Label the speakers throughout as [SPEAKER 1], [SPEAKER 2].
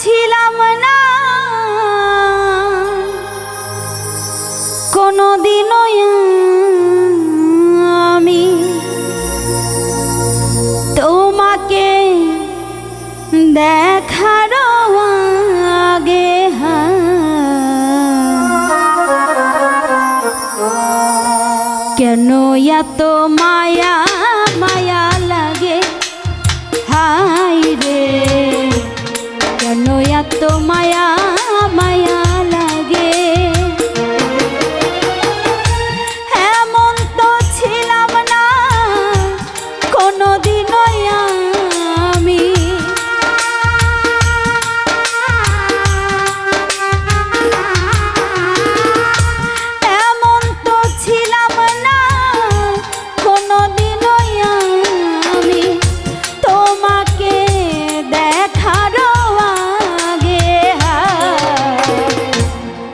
[SPEAKER 1] ছিলাম না। কোনো দিন আমি তোমাকে দেখার আগে কেন এত মা এত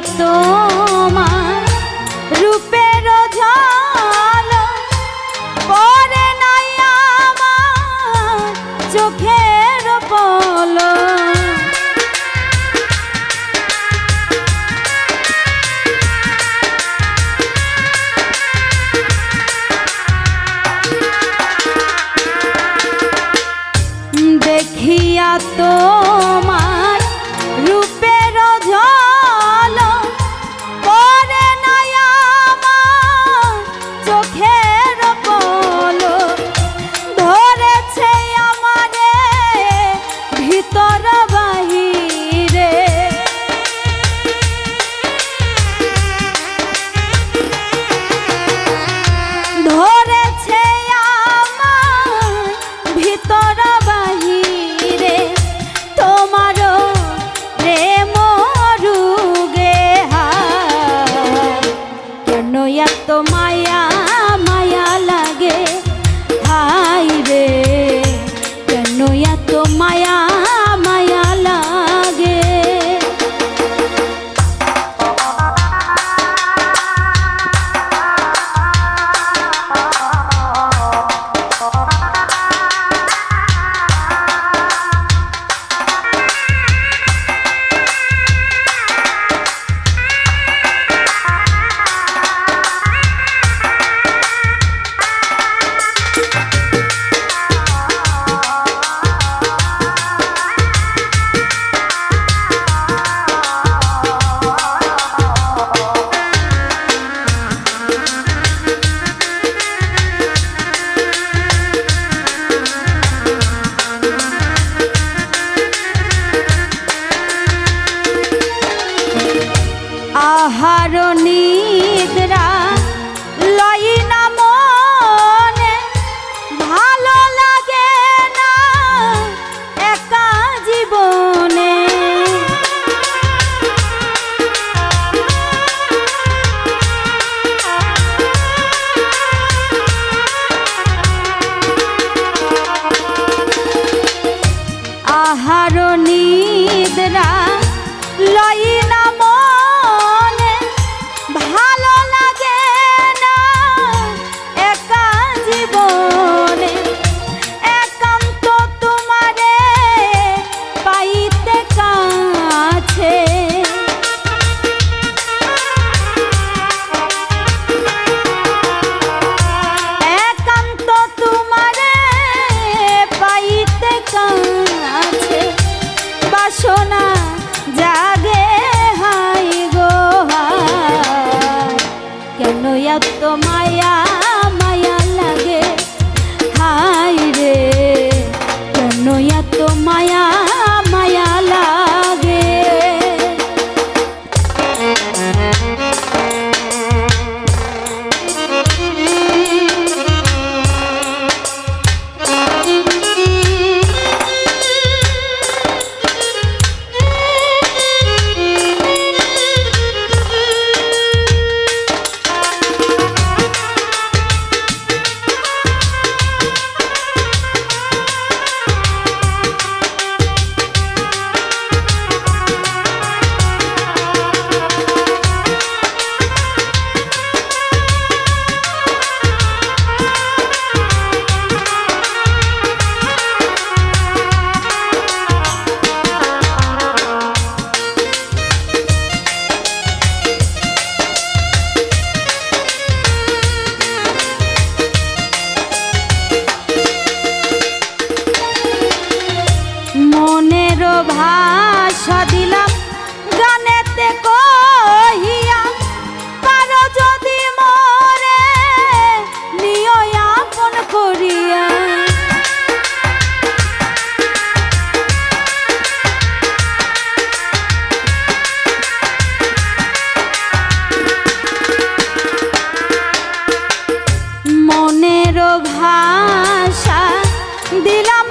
[SPEAKER 1] তোমার রূপের ঝাল পরে নাই আমার চোখের পল দেখিয়া তোমার ভাষা দিলাম